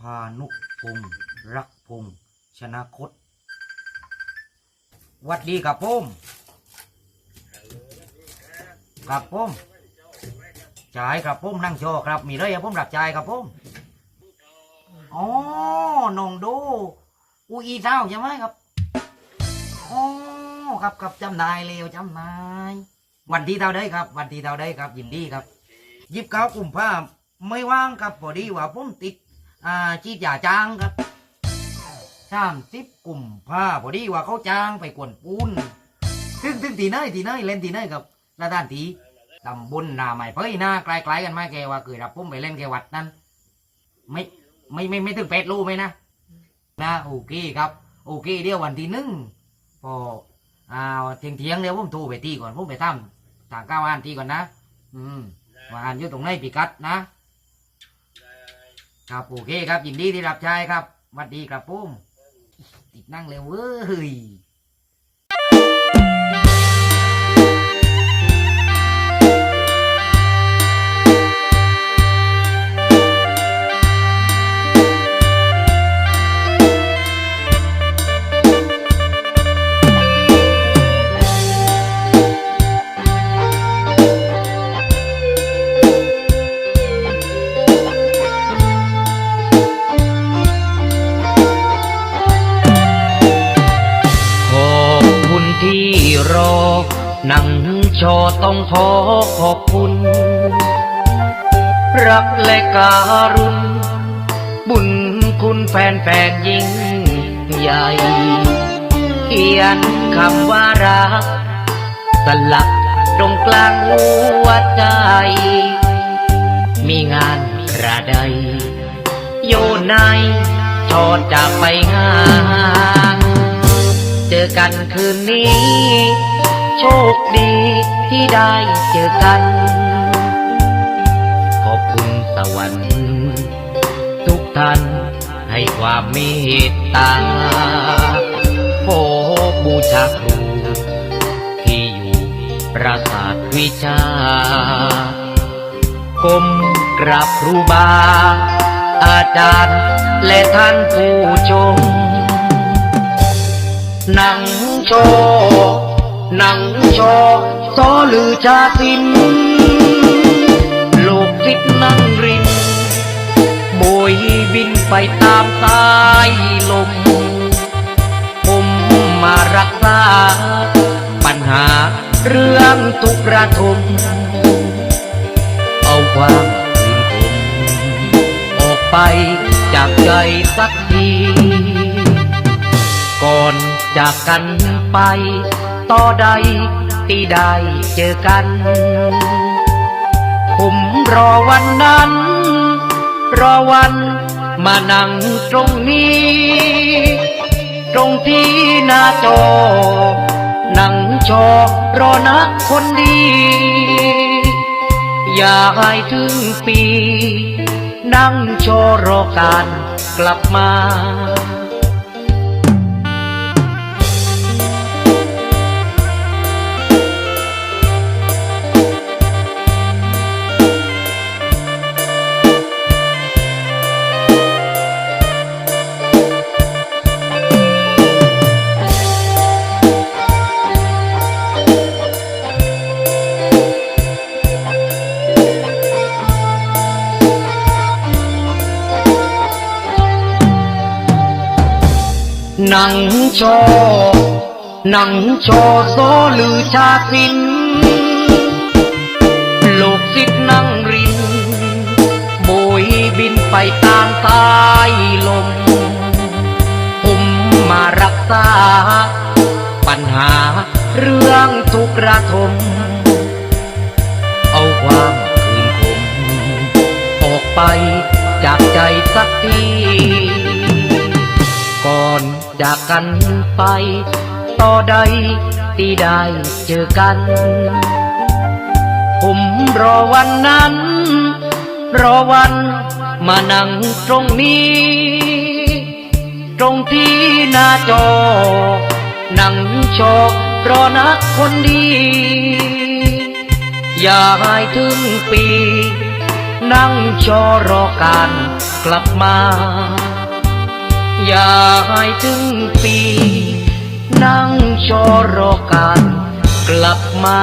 พานุพงศ์รักพงศ์ชนะคตวัดดีครับผมครับผมจ่ายครับผมนั่งโชว์ครับ มีเลยครับผมรับจ่ายครับผมอ๋อนองโดอูอีเจ้าใช่ไหมครับอ๋อครับครับจำนายเร็วจำนายวันที่เท่าได้ครับ วันที่เท่าได้ครับยินดีครับยิบเก้ากุมภาไม่ว่างครับพอดีว่าผมติด อ่าจีดยาจ้างครับสามสิบกลุ่มภาพอดีว่าเขาจ้างไปกวนปูนถึงถึงตีไหนตีไหนเล่นตีไหนครับระด้านตีตำบลนาใหม่เพ้ยหน้าไกลๆกันไหมแกว่าเคยรับผมไปเล่นแกวัดนั้น ไม่ไม่ไม่ไม่ถึงเป็ดลูกไหมนะนะโอเคครับ โอเคเดี๋ยววันที่หนึ่งพออ่าเทียงเทียงๆเดี๋ยวผมโทรไปตีก่อนผมไปทำทางก้าวอันตีก่อนนะ อืมว่าอันอยู่ตรงไหนปีกัดนะ ครับโอเคครับยินดีที่รับใช้ครับสวัสดีครับปุ้มติดนั่งเร็วเว้ย รอหนังชอต้องขอขอบคุณ รักและการุณ บุญคุณแฟนแฟนยิ่งใหญ่ เขียนคำว่ารัก สลักตรงกลางหัวใจ มีงานกระไดโยนในทอดจากไปงาน กันคืนนี้ โชคดีที่ได้เจอกัน ขอบคุณสวรรค์ทุกท่านให้ความเมตตาโอบูชาครูที่อยู่ปราสาทวิชาก้มกราบครูบา อาจารย์และท่านผู้ชม หนังโชว์หนังโชว์โซลือชาตินลูกทิศนั่งรินโบยบินไปตามสายลม ผมมารักษา ปัญหาเรื่องทุกข์ระทม เอาความคืนคมออกไปจากใจสักที ก่อน จากกันไป ต่อใดที่ได้เจอกัน ผมรอวันนั้น รอวันมานั่งตรงนี้ ตรงที่หน้าจอ นั่งชอรอนะคนดี อย่าให้ถึงปี นั่งโชว์รอการกลับมา หนังโชว์หนังโชว์โซลือชาตินลูกศิษย์นั่งรินโบยบินไปตามสายลมผมมารักษา ปัญหาเรื่องทุกระทม เอาความคืนคมออกไปจากใจสักที อนจากกันไป ต่อใดที่ได้เจอกัน ผมรอวันนั้น รอวันมานั่งตรงนี้ ตรงที่หน้าจอ นั่งชอรอนะคนดี อย่าให้ถึงปี นั่งชอรอการกลับมา ย่าให้ถึงปี นั่งชอรอการกลับมา